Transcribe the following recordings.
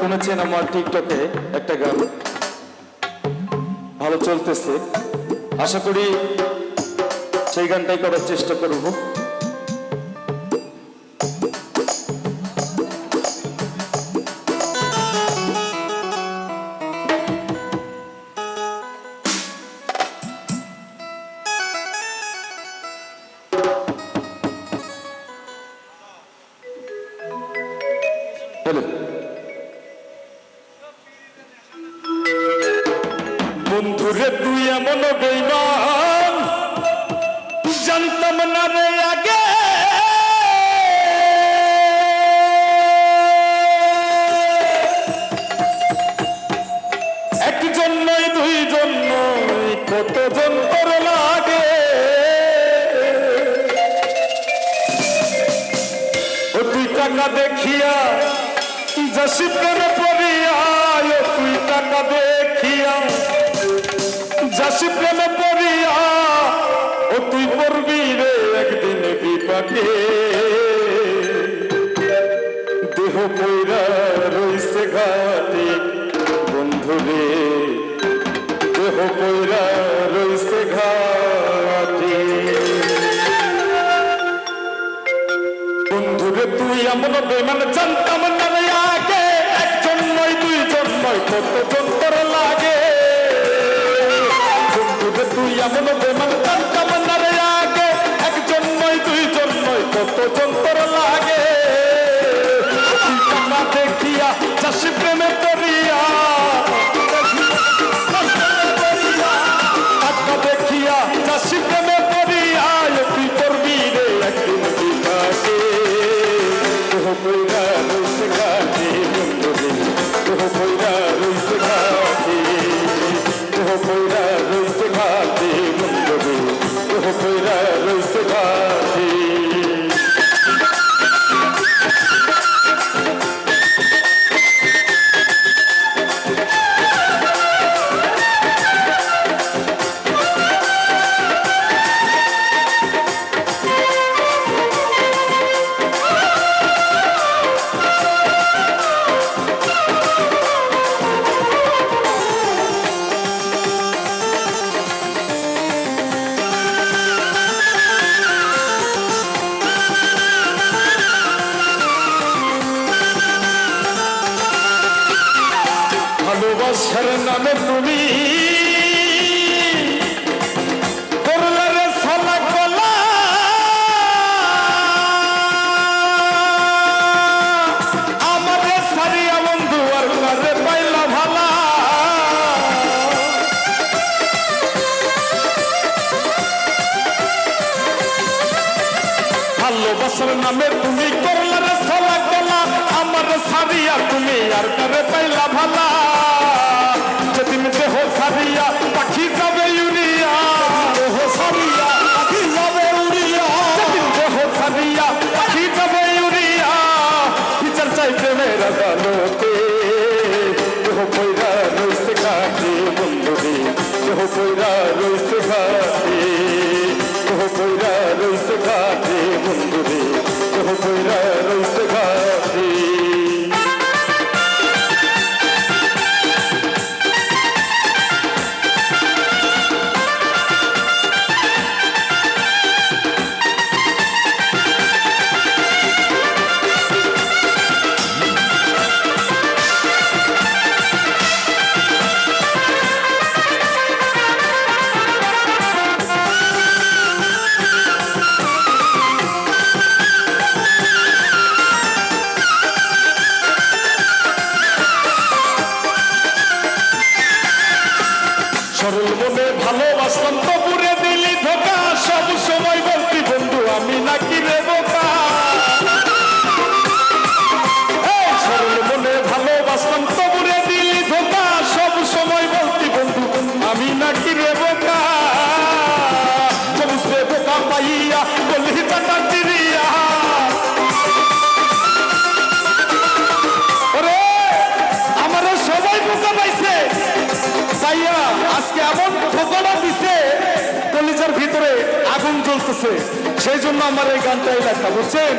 শুনেছেন আমার টিকটকে একটা গান। ভালো চলতেছে। আশা করি সেই গানটাই করার চেষ্টা করব। হ্যালো। বন্ধুরে, তুই এমন বেইমান। জানতাম না রে আগে। একজন নয়, দুইজন নয়, কতজন তোর লাগে? তুই টাকা দেখিয়া যাসি প্রেমে পড়িয়া তুই টাকা দেখিয়া যাসি প্রেমে পড়িয়া, ও তুই পড়বি রে একদিন বিপাকে। দেহ পৈরা রইছে ঘাটে, বন্ধু রে। দেহ পৈরা রইছে ঘাটে। বন্ধুরে তুই এমন বেমান জানতাম না রে আগে। একজন নয়, দুইজন নয়, কতজন বন্ধুরে পাইলা ভালা। ভালোবাসার নামে তুমি করলে সালা গলা। আমার সারিয়া তুমি আর করে পাইলা ভালা। বলছে সেই জন্য আমার এই গানটাই লেখা। বুঝছেন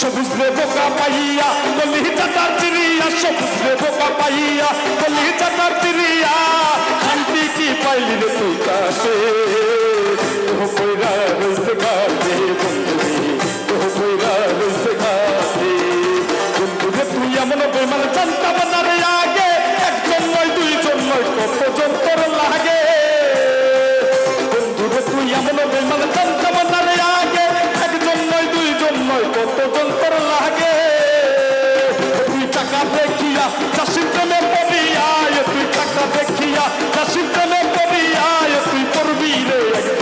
সবুজ বোকা পাইয়া বলি চাতার চিরিয়া সবুজ রে বোকা পাইয়া বলি তার তিরিয়া শান্তি কি পাইলি রে তুই কাছে? টাকা দেখিয়া চাষির প্রেমে পড়িয়া তুই টাকা দেখিয়া চাষির প্রেমে পড়িয়া তুই করবি রে।